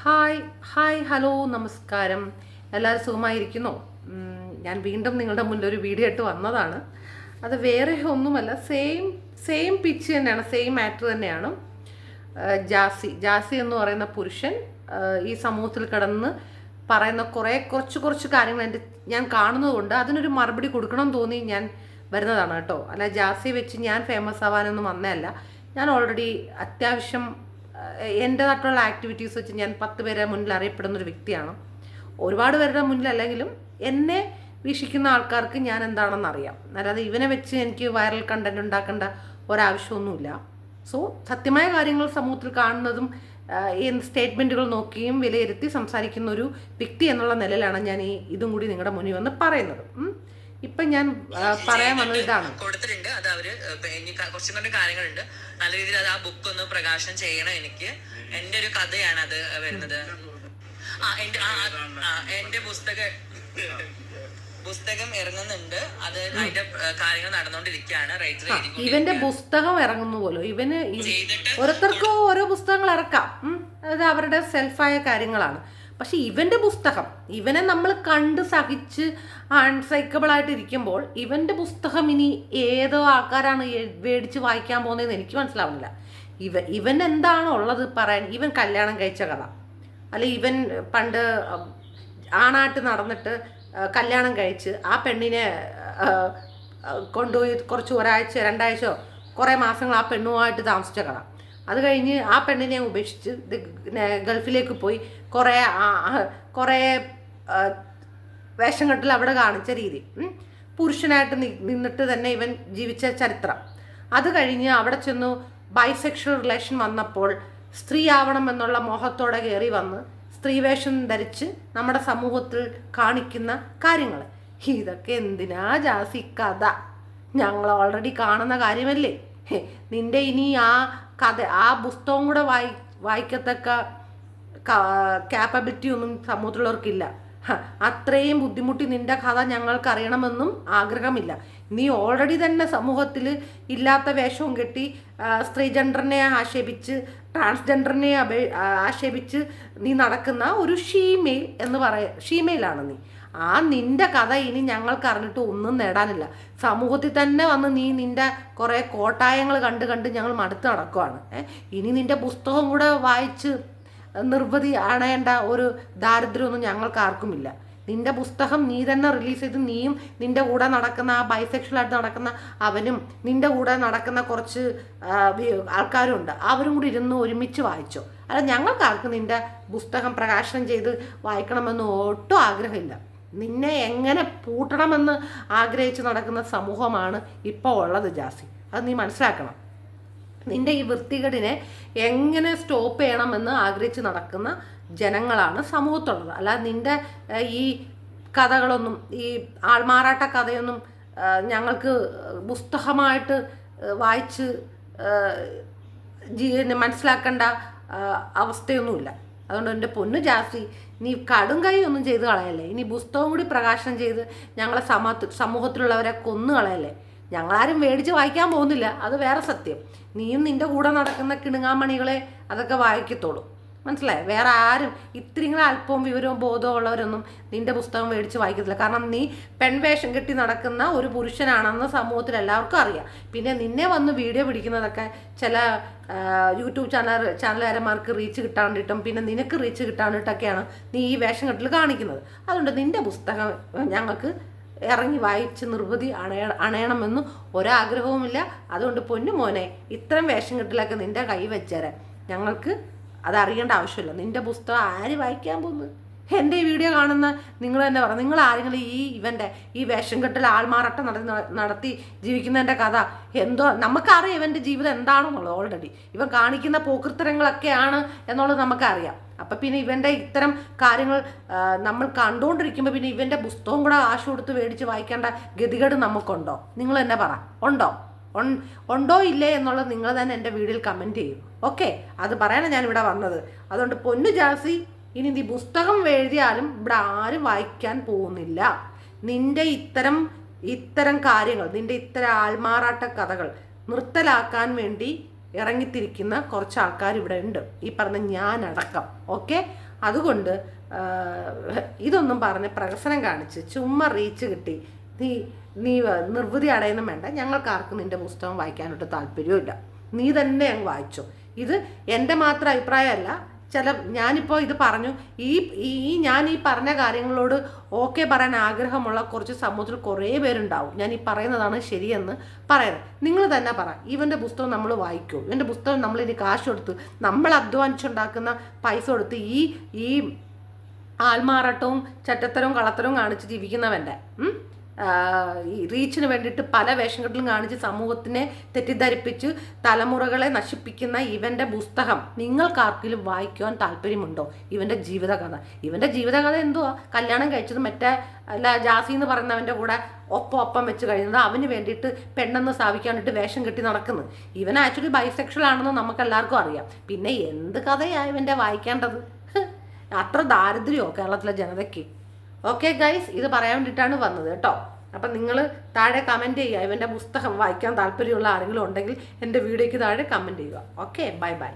Hi hi hello നമസ്കാരം. എല്ലാവരും സുഖമായിരിക്കുന്നു? ഞാൻ വീണ്ടും നിങ്ങളുടെ മുന്നിൽ ഒരു വീഡിയോ ആയിട്ട് വന്നതാണ്. അത് വേറെ ഒന്നുമല്ല സെയിം സെയിം പിച്ച് തന്നെയാണ് സെയിം മാറ്റർ തന്നെയാണ്. ജാസി. ജാസി എന്ന് പറയുന്ന പുരുഷൻ ഈ സമൂഹത്തിൽ കിടന്ന് പറയുന്ന കുറേ കുറച്ച് കുറച്ച് കാര്യങ്ങൾ എന്റെ ഞാൻ കാണുന്നതുകൊണ്ട് അതിനൊരു മറുപടി കൊടുക്കണം തോന്നി ഞാൻ വരുന്നതാണ് കേട്ടോ. അല്ല ജാസി വെച്ച് ഞാൻ ഫേമസ് ആവാനൊന്നും വന്നതല്ല. ഞാൻ ഓൾറെഡി അത്യാവശ്യം എന്റെതായിട്ടുള്ള ആക്ടിവിറ്റീസ് വെച്ച് ഞാൻ പത്ത് പേരെ മുന്നിൽ അറിയപ്പെടുന്ന ഒരു വ്യക്തിയാണ്. ഒരുപാട് പേരുടെ മുന്നിൽ അല്ലെങ്കിലും എന്നെ വീക്ഷിക്കുന്ന ആൾക്കാർക്ക് ഞാൻ എന്താണെന്ന് അറിയാം. അല്ലാതെ ഇവനെ വെച്ച് എനിക്ക് വൈറൽ കണ്ടന്റ് ഉണ്ടാക്കേണ്ട ഒരാവശ്യമൊന്നുമില്ല. സോ സത്യമായ കാര്യങ്ങൾ സമൂഹത്തിൽ കാണുന്നതും സ്റ്റേറ്റ്മെന്റുകൾ നോക്കിയും വിലയിരുത്തി സംസാരിക്കുന്ന ഒരു വ്യക്തി എന്നുള്ള നിലയിലാണ് ഞാൻ ഈ ഇതും കൂടി നിങ്ങളുടെ മുന്നിൽ വന്ന് പറയുന്നത്. ഇപ്പം ഞാൻ പറയാൻ വന്നത് ഇതാണ്. കൊടുത്തിട്ടുണ്ട്. അത് അവർ കുറച്ചും കൂടി കാര്യങ്ങളുണ്ട്. നല്ല രീതിയിൽ അത് ആ ബുക്ക് ഒന്ന് പ്രകാശനം ചെയ്യണം എനിക്ക്. എന്റെ ഒരു കഥയാണ് അത് വരുന്നത്. ആ എന്റെ എന്റെ പുസ്തകം പുസ്തകം ഇറങ്ങുന്നുണ്ട്. അത് അതിന്റെ കാര്യങ്ങൾ നടന്നുകൊണ്ടിരിക്കുകയാണ്. റൈറ്റർ ഇവന്റെ പുസ്തകം ഇറങ്ങുന്നു പോലും. ഇവന് ഓരോരുത്തർക്കും ഓരോ പുസ്തകങ്ങൾ ഇറക്കാം. അത് അവരുടെ സെൽഫായ കാര്യങ്ങളാണ്. പക്ഷെ ഇവന്റെ പുസ്തകം ഇവനെ നമ്മൾ കണ്ട് സഹിച്ച് അൺസൈക്കബിൾ ആയിട്ട് ഇരിക്കുമ്പോൾ ഇവന്റെ പുസ്തകം ഇനി ഏതോ ആൾക്കാരാണ് മേടിച്ച് വായിക്കാൻ പോകുന്നതെന്ന് എനിക്ക് മനസ്സിലാവുന്നില്ല. ഇവ ഇവൻ എന്താണോ ഉള്ളത് പറയാൻ ഇവൻ കല്യാണം കഴിച്ച കഥ അല്ലെ ഇവൻ പണ്ട് ആണാട്ട് നടന്നിട്ട് കല്യാണം കഴിച്ച് ആ പെണ്ണിനെ കൊണ്ടുപോയി കുറച്ച് ഒരാഴ്ച രണ്ടാഴ്ചയോ കുറേ മാസങ്ങൾ ആ പെണ്ണുമായിട്ട് താമസിച്ച കഥ. അത് കഴിഞ്ഞ് ആ പെണ്ണിനെ ഉപേക്ഷിച്ച് ഗൾഫിലേക്ക് പോയി കുറേ കുറേ വേഷം കെട്ടിൽ അവിടെ കാണിച്ച രീതി. പുരുഷനായിട്ട് നിന്നിട്ട് തന്നെ ഇവൻ ജീവിച്ച ചരിത്രം. അത് കഴിഞ്ഞ് അവിടെ ചെന്നു ബൈസെക്ഷൽ റിലേഷൻ വന്നപ്പോൾ സ്ത്രീ ആവണം എന്നുള്ള മോഹത്തോടെ കയറി വന്ന് സ്ത്രീവേഷം ധരിച്ച് നമ്മുടെ സമൂഹത്തിൽ കാണിക്കുന്ന കാര്യങ്ങൾ ഇതൊക്കെ എന്തിനാ ജാസി കഥ? ഞങ്ങൾ ഓൾറെഡി കാണുന്ന കാര്യമല്ലേ? നിന്റെ ഇനി ആ കഥ ആ പുസ്തകം കൂടെ വായി വായിക്കത്തക്ക ക്യാപ്പബിലിറ്റി ഒന്നും സമൂഹത്തിലുള്ളവർക്കില്ല. അത്രയും ബുദ്ധിമുട്ടി നിന്റെ കഥ ഞങ്ങൾക്ക് അറിയണമെന്നും ആഗ്രഹമില്ല. നീ ഓൾറെഡി തന്നെ സമൂഹത്തിൽ ഇല്ലാത്ത വേഷവും കെട്ടി സ്ത്രീ സ്ത്രീജെൻഡറിനെ ആക്ഷേപിച്ച് ട്രാൻസ്ജെൻഡറിനെ അപേ ആക്ഷേപിച്ച് നീ നടക്കുന്ന ഒരു ഷീമെയിൽ എന്ന് പറയ ഷീമെയിലാണ് നീ. ആ നിന്റെ കഥ ഇനി ഞങ്ങൾക്ക് അറിഞ്ഞിട്ട് ഒന്നും നേടാനില്ല. സമൂഹത്തിൽ തന്നെ വന്ന് നീ നിന്റെ കുറേ കോട്ടായങ്ങൾ കണ്ട് കണ്ട് ഞങ്ങൾ മടുത്ത് നടക്കുവാണ്. ഇനി നിന്റെ പുസ്തകം കൂടെ വായിച്ച് നിർവധി അണയേണ്ട ഒരു ദാരിദ്ര്യമൊന്നും ഞങ്ങൾക്ക് ആർക്കുമില്ല. നിന്റെ പുസ്തകം നീ തന്നെ റിലീസ് ചെയ്ത് നീയും നിന്റെ കൂടെ നടക്കുന്ന ആ ബൈസെക്ഷലായിട്ട് നടക്കുന്ന അവനും നിന്റെ കൂടെ നടക്കുന്ന കുറച്ച് ആൾക്കാരും ഉണ്ട് അവരും കൂടി ഇരുന്ന് ഒരുമിച്ച് വായിച്ചോ. അല്ല ഞങ്ങൾക്ക് ആർക്കും നിന്റെ പുസ്തകം പ്രകാശനം ചെയ്ത് വായിക്കണമെന്ന് ഒട്ടും ആഗ്രഹമില്ല. നിന്നെ എങ്ങനെ പൂട്ടണമെന്ന് ആഗ്രഹിച്ച് നടക്കുന്ന സമൂഹമാണ് ഇപ്പോൾ ഉള്ളത് ജാസി. അത് നീ മനസ്സിലാക്കണം. നിന്റെ ഈ വൃത്തികേടിനെ എങ്ങനെ സ്റ്റോപ്പ് ചെയ്യണമെന്ന് ആഗ്രഹിച്ച് നടക്കുന്ന ജനങ്ങളാണ് സമൂഹത്തുള്ളത്. അല്ലാതെ നിന്റെ ഈ കഥകളൊന്നും ഈ ആൾമാറാട്ട കഥയൊന്നും ഞങ്ങൾക്ക് പുസ്തകമായിട്ട് വായിച്ച് മനസ്സിലാക്കേണ്ട അവസ്ഥയൊന്നുമില്ല. അതുകൊണ്ട് എന്റെ പൊന്നു ജാസി നീ കടും കൈ ഒന്നും ചെയ്ത് കളയല്ലേ? ഇനി പുസ്തകം കൂടി പ്രകാശനം ചെയ്ത് ഞങ്ങളെ സമൂഹത്തിൽ സമൂഹത്തിലുള്ളവരെ കൊന്നു കളയല്ലേ? ഞങ്ങളാരും മേടിച്ച് വായിക്കാൻ പോകുന്നില്ല. അത് വേറെ സത്യം. നീയും നിന്റെ കൂടെ നടക്കുന്ന കിണുങ്ങാമണികളെ അതൊക്കെ വായിക്കത്തുള്ളൂ മനസ്സിലായോ? വേറെ ആരും ഇത്രയും അല്പവും വിവരവും ബോധവും ഉള്ളവരൊന്നും നിന്റെ പുസ്തകം മേടിച്ച് വായിക്കത്തില്ല. കാരണം നീ പെൺവേഷം കെട്ടി നടക്കുന്ന ഒരു പുരുഷനാണെന്ന് സമൂഹത്തിൽ എല്ലാവർക്കും അറിയാം. പിന്നെ നിന്നെ വന്ന് വീഡിയോ പിടിക്കുന്നതൊക്കെ ചില യൂട്യൂബ് ചാനൽ ചാനലുകാരന്മാർക്ക് റീച്ച് കിട്ടാണ്ടിട്ടും പിന്നെ നിനക്ക് റീച്ച് കിട്ടാണ്ടിട്ടൊക്കെയാണ് നീ ഈ വേഷം കെട്ടിൽ കാണിക്കുന്നത്. അതുകൊണ്ട് നിന്റെ പുസ്തകം ഞങ്ങൾക്ക് ഇറങ്ങി വായിച്ച് നിർവൃതി അണയ അണയണമെന്നും ഒരാഗ്രഹവുമില്ല. അതുകൊണ്ട് പൊന്നു മോനെ ഇത്തരം വേഷം കെട്ടിലൊക്കെ നിന്റെ കൈ വെച്ചേരാൻ ഞങ്ങൾക്ക് അതറിയേണ്ട ആവശ്യമില്ല. നിന്റെ പുസ്തകം ആര് വായിക്കാൻ പോകുന്നു എന്റെ ഈ വീഡിയോ കാണുന്ന നിങ്ങൾ തന്നെ പറ. നിങ്ങൾ ആരെങ്കിലും ഈ ഇവന്റെ ഈ വേഷം കെട്ടൽ ആൾമാറാട്ടം നടത്തി നടത്തി ജീവിക്കുന്നതിന്റെ കഥ എന്തോ നമുക്കറിയാം ഇവന്റെ ജീവിതം എന്താണെന്നുള്ളത് ഓൾറെഡി ഇവൻ കാണിക്കുന്ന പോക്കൃത്തരങ്ങളൊക്കെയാണ് എന്നുള്ളത് നമുക്കറിയാം. അപ്പം പിന്നെ ഇവന്റെ ഇത്തരം കാര്യങ്ങൾ നമ്മൾ കണ്ടുകൊണ്ടിരിക്കുമ്പോൾ പിന്നെ ഇവന്റെ പുസ്തകം കൂടെ കാശ് കൊടുത്ത് മേടിച്ച് വായിക്കേണ്ട ഗതികേട് നമുക്കുണ്ടോ? നിങ്ങൾ തന്നെ പറ. ഉണ്ടോ? ഉണ്ടോ ഇല്ലേ എന്നുള്ളത് നിങ്ങൾ തന്നെ എന്റെ വീഡിയോയിൽ കമന്റ് ചെയ്യും. ഓക്കെ അത് പറയാനാണ് ഞാൻ ഇവിടെ വന്നത്. അതുകൊണ്ട് പൊന്നു ജാസി ഇനി നീ പുസ്തകം എഴുതിയാലും ഇവിടെ ആരും വായിക്കാൻ പോകുന്നില്ല. നിന്റെ ഇത്തരം ഇത്തരം കാര്യങ്ങൾ നിന്റെ ഇത്തരം ആൾമാറാട്ട കഥകൾ നിർത്തലാക്കാൻ വേണ്ടി ഇറങ്ങിത്തിരിക്കുന്ന കുറച്ച് ആൾക്കാർ ഇവിടെ ഉണ്ട്. ഈ പറഞ്ഞ അടക്കം ഓക്കെ അതുകൊണ്ട് ഇതൊന്നും പറഞ്ഞ് പ്രഹസനം കാണിച്ച് ചുമ്മാ റീച്ച് കിട്ടി. നീ നീ നിർവൃതി അടയൊന്നും വേണ്ട. ഞങ്ങൾക്കാർക്കും നിന്റെ പുസ്തകം വായിക്കാനൊട്ട് താല്പര്യമില്ല നീ തന്നെ അങ്ങ് വായിച്ചു. ഇത് എന്റെ മാത്രം അഭിപ്രായമല്ല. ചില ഞാനിപ്പോൾ ഇത് പറഞ്ഞു. ഈ ഈ ഞാൻ ഈ പറഞ്ഞ കാര്യങ്ങളോട് ഓക്കെ പറയാൻ ആഗ്രഹമുള്ള കുറച്ച് സമൂഹത്തിൽ കുറേ പേരുണ്ടാവും. ഞാൻ ഈ പറയുന്നതാണ് ശരിയെന്ന് പറയുന്നത് നിങ്ങൾ തന്നെ പറ. ഇവന്റെ പുസ്തകം നമ്മൾ വായിക്കൂ. ഇവന്റെ പുസ്തകം നമ്മൾ കാശ് കൊടുത്ത് നമ്മൾ അധ്വാനിച്ചുണ്ടാക്കുന്ന പൈസ കൊടുത്ത് ഈ ഈ ആൾമാറാട്ടവും ചറ്റത്തരവും കളത്തരവും കാണിച്ച് ജീവിക്കുന്നവന്റെ. ഈ റീച്ചിന് വേണ്ടിയിട്ട് പല വേഷങ്ങളിലും കാണിച്ച് സമൂഹത്തിനെ തെറ്റിദ്ധരിപ്പിച്ച് തലമുറകളെ നശിപ്പിക്കുന്ന ഇവന്റെ പുസ്തകം നിങ്ങൾക്കാർക്കെങ്കിലും വായിക്കുവാൻ താല്പര്യമുണ്ടോ? ഇവന്റെ ജീവിതകഥ. ഇവന്റെ ജീവിതകഥ എന്തുവാ? കല്യാണം കഴിച്ചത് മറ്റേ അല്ല ജാസി എന്ന് പറയുന്നവന്റെ കൂടെ ഒപ്പം ഒപ്പം വെച്ച് കഴിയുന്നത് അവന് വേണ്ടിയിട്ട് പെണ്ണെന്ന് സ്ഥാപിക്കാനായിട്ട് വേഷം കെട്ടി നടക്കുന്നു. ഇവൻ ആക്ച്വലി ബൈസെക്ഷൽ ആണെന്ന് നമുക്ക് എല്ലാവർക്കും അറിയാം. പിന്നെ എന്ത് കഥയാണ് ഇവന്റെ വായിക്കേണ്ടത്? അത്ര ദാരിദ്ര്യമോ കേരളത്തിലെ ജനതയ്ക്ക്? ഓക്കെ ഗൈസ് ഇത് പറയാൻ വേണ്ടിയിട്ടാണ് വന്നത് കേട്ടോ. അപ്പം നിങ്ങൾ താഴെ കമന്റ് ചെയ്യുക. ഇവന്റെ പുസ്തകം വായിക്കാൻ താല്പര്യമുള്ള ആരെങ്കിലും ഉണ്ടെങ്കിൽ എന്റെ വീഡിയോയ്ക്ക് താഴെ കമന്റ് ചെയ്യുക. Okay bye bye